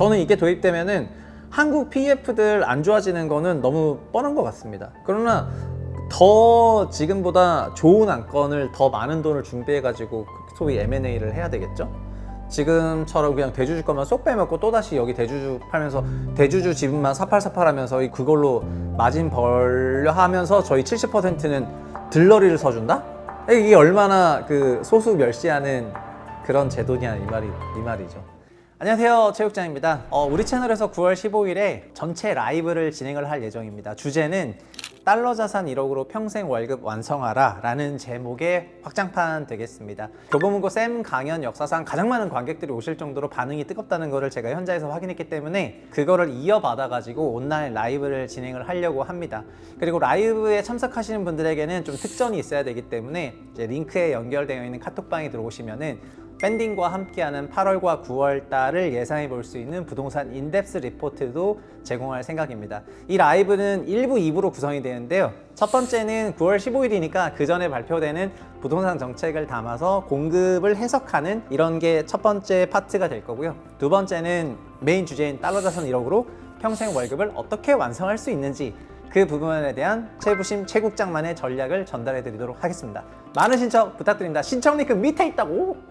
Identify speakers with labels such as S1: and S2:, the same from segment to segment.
S1: 저는 이게 도입되면은 한국 PF들 안 좋아지는 거는 너무 뻔한 것 같습니다. 그러나 더 지금보다 좋은 안건을 더 많은 돈을 준비해가지고 소위 M&A를 해야 되겠죠? 지금처럼 그냥 대주주 것만 쏙 빼먹고 또다시 여기 대주주 팔면서 대주주 지분만 사팔사팔 하면서 이 그걸로 마진 벌려 하면서 저희 70%는 들러리를 서준다? 이게 얼마나 그 소수 멸시하는 그런 제도냐 이 말이 이 말이죠. 안녕하세요 체육장입니다. 어, 우리 채널에서 9월 15일에 전체 라이브를 진행을 할 예정입니다. 주제는 달러 자산 1억으로 평생 월급 완성하라 라는 제목의 확장판 되겠습니다. 교보문고 쌤 강연 역사상 가장 많은 관객들이 오실 정도로 반응이 뜨겁다는 것을 제가 현장에서 확인했기 때문에 그거를 이어받아 가지고 온라인 라이브를 진행을 하려고 합니다. 그리고 라이브에 참석하시는 분들에게는 좀 특전이 있어야 되기 때문에 이제 링크에 연결되어 있는 카톡방에 들어오시면은 밴딩과 함께하는 8월과 9월 달을 예상해 볼 수 있는 부동산 인덱스 리포트도 제공할 생각입니다. 이 라이브는 1부, 2부로 구성이 되는데요. 첫 번째는 9월 15일이니까 그 전에 발표되는 부동산 정책을 담아서 공급을 해석하는 이런 게 첫 번째 파트가 될 거고요. 두 번째는 메인 주제인 달러 자산 1억으로 평생 월급을 어떻게 완성할 수 있는지 그 부분에 대한 최부심 최국장만의 전략을 전달해 드리도록 하겠습니다. 많은 신청 부탁드립니다. 신청 링크 밑에 있다고!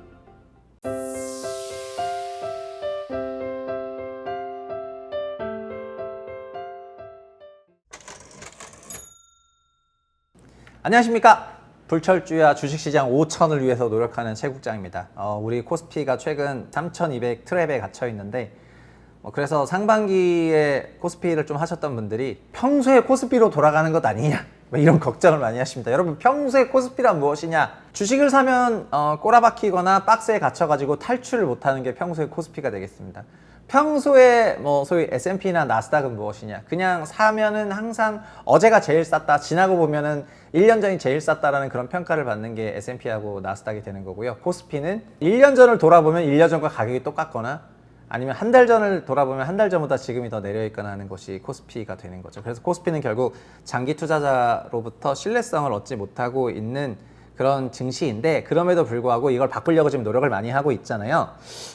S1: 안녕하십니까? 불철주야 주식시장 5천을 위해서 노력하는 최국장입니다. 어, 우리 코스피가 최근 3200 트랩에 갇혀 있는데 어, 그래서 상반기에 코스피를 좀 하셨던 분들이 평소에 코스피로 돌아가는 것 아니냐 뭐 이런 걱정을 많이 하십니다. 여러분 평소에 코스피란 무엇이냐? 주식을 사면 어, 꼬라박히거나 박스에 갇혀가지고 탈출을 못하는 게 평소에 코스피가 되겠습니다 평소에 뭐 소위 S&P나 나스닥은 무엇이냐? 그냥 사면은 항상 어제가 제일 쌌다. 지나고 보면은 1년 전이 제일 쌌다라는 그런 평가를 받는 게 S&P하고 나스닥이 되는 거고요. 코스피는 1년 전을 돌아보면 1년 전과 가격이 똑같거나 아니면 한 달 전을 돌아보면 한 달 전보다 지금이 더 내려 있거나 하는 것이 코스피가 되는 거죠. 그래서 코스피는 결국 장기 투자자로부터 신뢰성을 얻지 못하고 있는 그런 증시인데 그럼에도 불구하고 이걸 바꾸려고 지금 노력을 많이 하고 있잖아요.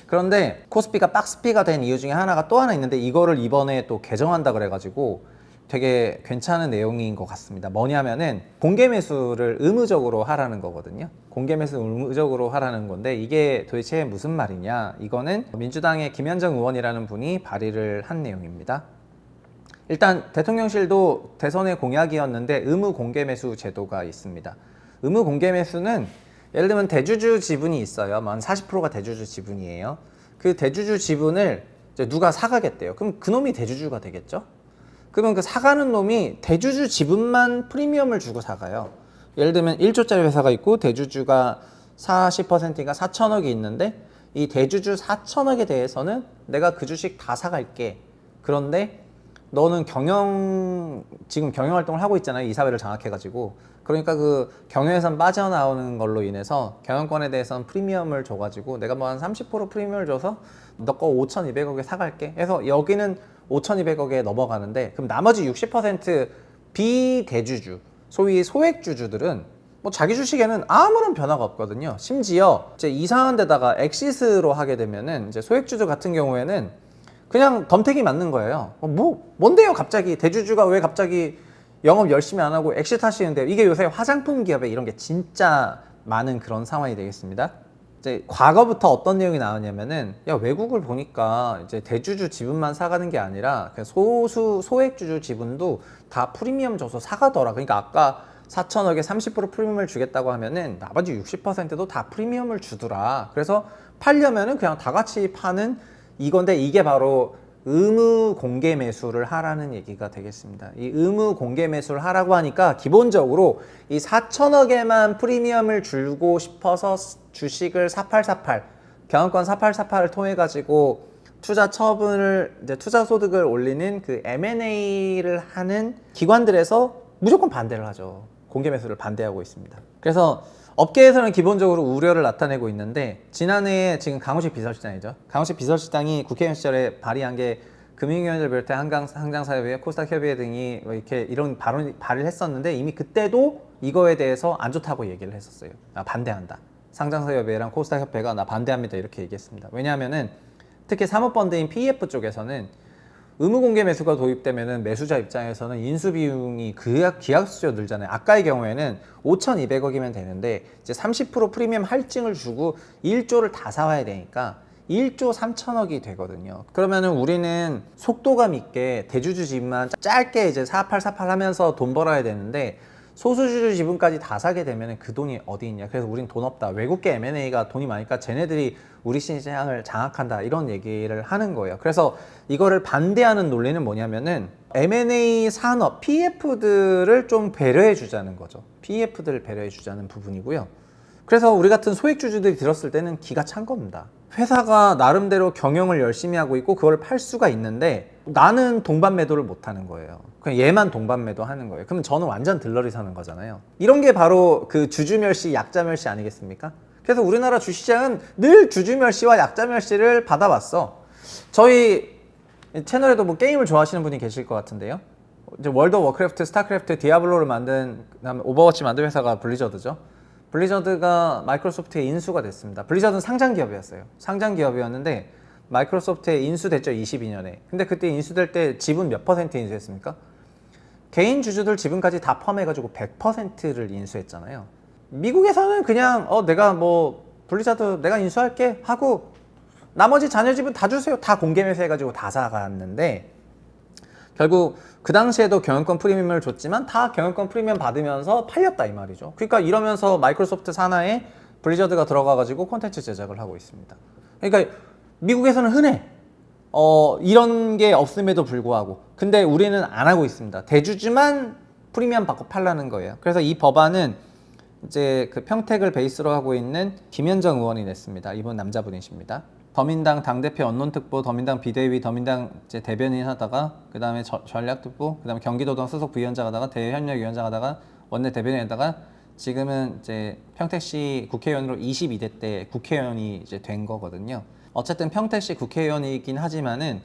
S1: 그런데 코스피가 박스피가 된 이유 중에 하나가 또 하나 있는데 이거를 이번에 또 개정한다 그래가지고 되게 괜찮은 내용인 것 같습니다. 뭐냐면은 공개 매수를 의무적으로 하라는 거거든요. 공개 매수 의무적으로 하라는 건데 이게 도대체 무슨 말이냐? 이거는 민주당의 김현정 의원이라는 분이 발의를 한 내용입니다. 일단 대통령실도 대선의 공약이었는데 의무 공개 매수 제도가 있습니다. 의무 공개 매수는 예를 들면 대주주 지분이 있어요. 뭐한 40%가 대주주 지분이에요. 그 대주주 지분을 누가 사가겠대요. 그럼 그놈이 대주주가 되겠죠? 그러면 그 사가는 놈이 대주주 지분만 프리미엄을 주고 사가요. 예를 들면 1조짜리 회사가 있고 대주주가 40%인가 4천억이 있는데 이 대주주 4천억에 대해서는 내가 그 주식 다 사갈게. 그런데 너는 경영 지금 경영 활동을 하고 있잖아요. 이사회를 장악해가지고 그러니까 그 경영에선 빠져나오는 걸로 인해서 경영권에 대해서는 프리미엄을 줘가지고 내가 뭐 한 30% 프리미엄을 줘서 너 거 5,200억에 사갈게. 해서 여기는 5,200억에 넘어가는데 그럼 나머지 60% 비대주주, 소위 소액주주들은 뭐 자기 주식에는 아무런 변화가 없거든요. 심지어 이제 이상한 데다가 엑시스로 하게 되면은 이제 소액주주 같은 경우에는 그냥 덤택이 맞는 거예요. 뭐 뭔데요, 갑자기 대주주가 왜 갑자기 영업 열심히 안 하고 엑시트 하시는데 이게 요새 화장품 기업에 이런 게 진짜 많은 그런 상황이 되겠습니다. 이제 과거부터 어떤 내용이 나오냐면은 야 외국을 보니까 이제 대주주 지분만 사가는 게 아니라 소수 소액주주 지분도 다 프리미엄 줘서 사가더라. 그러니까 아까 4천억에 30% 프리미엄을 주겠다고 하면은 나머지 60%도 다 프리미엄을 주더라. 그래서 팔려면은 그냥 다 같이 파는 이건데 이게 바로 의무 공개 매수를 하라는 얘기가 되겠습니다. 이 의무 공개 매수를 하라고 하니까 기본적으로 이 4천억에만 프리미엄을 줄고 싶어서 주식을 4848 경영권 4848을 통해 가지고 투자 처분을 이제 투자 소득을 올리는 그 M&A를 하는 기관들에서 무조건 반대를 하죠. 공개 매수를 반대하고 있습니다. 그래서 업계에서는 기본적으로 우려를 나타내고 있는데 지난해에 지금 강우식 비서실장이죠. 강우식 비서실장이 국회의원 시절에 발의한 게 금융위원회를 비롯해 한강 상장사협회, 코스닥 협의회 등이 뭐 이렇게 이런 발언 발의를 했었는데 이미 그때도 이거에 대해서 안 좋다고 얘기를 했었어요. 아, 반대한다. 상장사협회랑 코스닥 협회가 나 반대합니다 이렇게 얘기했습니다. 왜냐하면은 특히 사모펀드인 PEF 쪽에서는 의무 공개 매수가 도입되면은 매수자 입장에서는 인수 비용이 그 기하수죠 늘잖아요. 아까의 경우에는 5,200억이면 되는데 이제 30% 프리미엄 할증을 주고 1조를 다 사와야 되니까 1조 3천억이 되거든요. 그러면은 우리는 속도감 있게 대주주 지분만 짧게 이제 4848 하면서 돈 벌어야 되는데 소수주주 지분까지 다 사게 되면 그 돈이 어디 있냐. 그래서 우린 돈 없다. 외국계 M&A가 돈이 많으니까 쟤네들이 우리 시장을 장악한다. 이런 얘기를 하는 거예요. 그래서 이거를 반대하는 논리는 뭐냐면은 M&A 산업, PF들을 좀 배려해 주자는 거죠. PF들을 배려해 주자는 부분이고요. 그래서 우리 같은 소액주주들이 들었을 때는 기가 찬 겁니다. 회사가 나름대로 경영을 열심히 하고 있고 그걸 팔 수가 있는데 나는 동반 매도를 못 하는 거예요. 그냥 얘만 동반 매도 하는 거예요. 그러면 저는 완전 들러리 사는 거잖아요. 이런 게 바로 그 주주멸시, 약자멸시 아니겠습니까? 그래서 우리나라 주시장은 늘 주주멸시와 약자멸시를 받아왔어. 저희 채널에도 뭐 게임을 좋아하시는 분이 계실 것 같은데요. 이제 월드 오브 워크래프트, 스타크래프트, 디아블로를 만든 그다음에 오버워치 만든 회사가 블리저드죠. 블리저드가 마이크로소프트에 인수가 됐습니다. 블리저드는 상장 기업이었어요. 상장 기업이었는데 마이크로소프트에 인수됐죠 22년에. 근데 그때 인수될 때 지분 몇 퍼센트 인수했습니까? 개인 주주들 지분까지 다 포함해가지고 100%를 인수했잖아요. 미국에서는 그냥 어 내가 뭐 블리자드 내가 인수할게 하고 나머지 자녀 지분 다 주세요. 다 공개 매수해가지고 다 사갔는데 결국 그 당시에도 경영권 프리미엄을 줬지만 다 경영권 프리미엄 받으면서 팔렸다 이 말이죠. 그러니까 이러면서 마이크로소프트 산하에 블리저드가 들어가가지고 콘텐츠 제작을 하고 있습니다. 그러니까 미국에서는 흔해. 어, 이런 게 없음에도 불구하고. 근데 우리는 안 하고 있습니다. 대주주만 프리미엄 받고 팔라는 거예요. 그래서 이 법안은 이제 그 평택을 베이스로 하고 있는 김현정 의원이 냈습니다. 이분 남자분이십니다. 더민당 당대표 언론특보, 더민당 비대위, 더민당 이제 대변인 하다가 그 다음에 전략특보, 그 다음에 경기도당 수석 부위원장 하다가 대현역위원장 하다가 원내 대변인 하다가 지금은 이제 평택시 국회의원으로 22대 때 국회의원이 이제 된 거거든요. 어쨌든 평택시 국회의원이긴 하지만은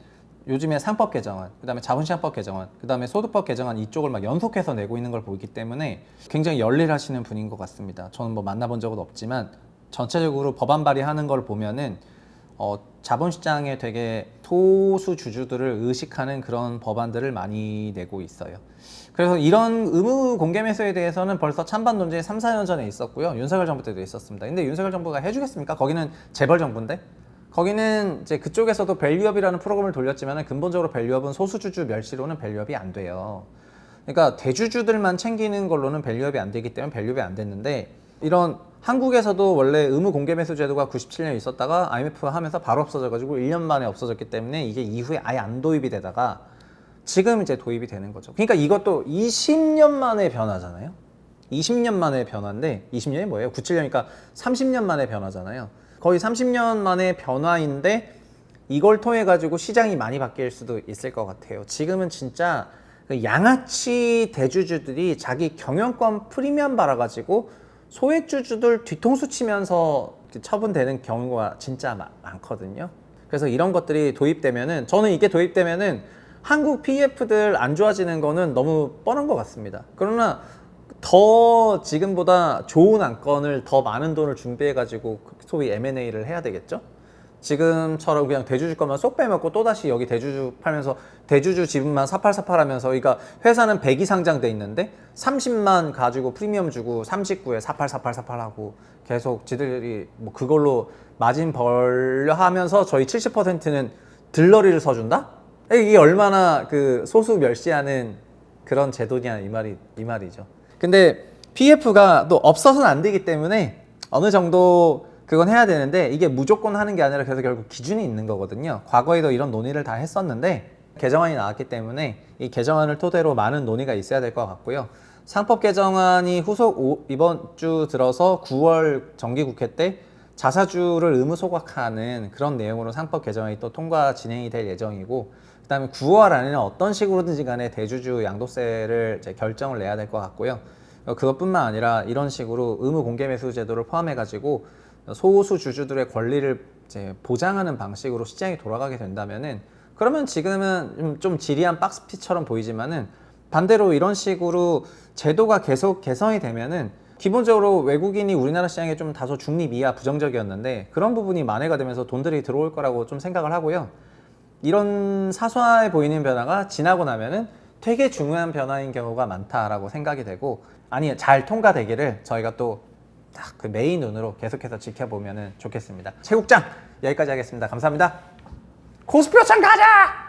S1: 요즘에 상법 개정안, 그다음에 자본시장법 개정안, 그다음에 소득법 개정안 이쪽을 막 연속해서 내고 있는 걸 보이기 때문에 굉장히 열일하시는 분인 것 같습니다. 저는 뭐 만나본 적은 없지만 전체적으로 법안 발의하는 걸 보면은 어, 자본시장에 되게 소수 주주들을 의식하는 그런 법안들을 많이 내고 있어요. 그래서 이런 의무 공개 매수에 대해서는 벌써 찬반 논쟁이 3, 4년 전에 있었고요. 윤석열 정부 때도 있었습니다. 근데 윤석열 정부가 해주겠습니까? 거기는 재벌 정부인데? 거기는 이제 그쪽에서도 밸류업이라는 프로그램을 돌렸지만 근본적으로 밸류업은 소수주주 멸시로는 밸류업이 안 돼요. 그러니까 대주주들만 챙기는 걸로는 밸류업이 안 되기 때문에 밸류업이 안 됐는데 이런 한국에서도 원래 의무 공개 매수 제도가 97년에 있었다가 IMF 하면서 바로 없어져가지고 1년 만에 없어졌기 때문에 이게 이후에 아예 안 도입이 되다가 지금 이제 도입이 되는 거죠. 그러니까 이것도 20년 만에 변화잖아요. 20년 만에 변화인데 20년이 뭐예요? 97년이니까 30년 만에 변화잖아요. 거의 30년 만에 변화인데 이걸 통해 가지고 시장이 많이 바뀔 수도 있을 것 같아요. 지금은 진짜 그 양아치 대주주들이 자기 경영권 프리미엄 받아가지고 소액주주들 뒤통수 치면서 처분되는 경우가 진짜 많거든요. 그래서 이런 것들이 도입되면은 저는 이게 도입되면은 한국 PF들 안 좋아지는 거는 너무 뻔한 것 같습니다. 그러나 더 지금보다 좋은 안건을 더 많은 돈을 준비해 가지고 소위 M&A를 해야 되겠죠? 지금처럼 그냥 대주주 것만 쏙 빼먹고 또다시 여기 대주주 팔면서 대주주 지분만 사팔사팔 하면서 그러니까 회사는 100이 상장돼 있는데 30만 가지고 프리미엄 주고 39에 사팔사팔사팔 하고 계속 지들이 뭐 그걸로 마진 벌려 하면서 저희 70%는 들러리를 서준다? 이게 얼마나 그 소수 멸시하는 그런 제도냐 이 말이 이 말이죠. 근데 PF가 또 없어서는 안 되기 때문에 어느 정도 그건 해야 되는데 이게 무조건 하는 게 아니라 그래서 결국 기준이 있는 거거든요. 과거에도 이런 논의를 다 했었는데 개정안이 나왔기 때문에 이 개정안을 토대로 많은 논의가 있어야 될 것 같고요. 상법 개정안이 후속 오, 이번 주 들어서 9월 정기국회 때 자사주를 의무 소각하는 그런 내용으로 상법 개정안이 또 통과 진행이 될 예정이고 그다음에 9월 안에는 어떤 식으로든지 간에 대주주 양도세를 이제 결정을 내야 될 것 같고요. 그것뿐만 아니라 이런 식으로 의무 공개 매수 제도를 포함해 가지고 소수 주주들의 권리를 이제 보장하는 방식으로 시장이 돌아가게 된다면은 그러면 지금은 좀, 좀 지리한 박스피처럼 보이지만은 반대로 이런 식으로 제도가 계속 개선이 되면은 기본적으로 외국인이 우리나라 시장에 좀 다소 중립 이하 부정적이었는데 그런 부분이 만회가 되면서 돈들이 들어올 거라고 좀 생각을 하고요. 이런 사소해 보이는 변화가 지나고 나면은 되게 중요한 변화인 경우가 많다라고 생각이 되고 아니 잘 통과되기를 저희가 또 딱 그 메인 눈으로 계속해서 지켜보면 좋겠습니다. 체국장 여기까지 하겠습니다. 감사합니다. 코스피 호창 가자!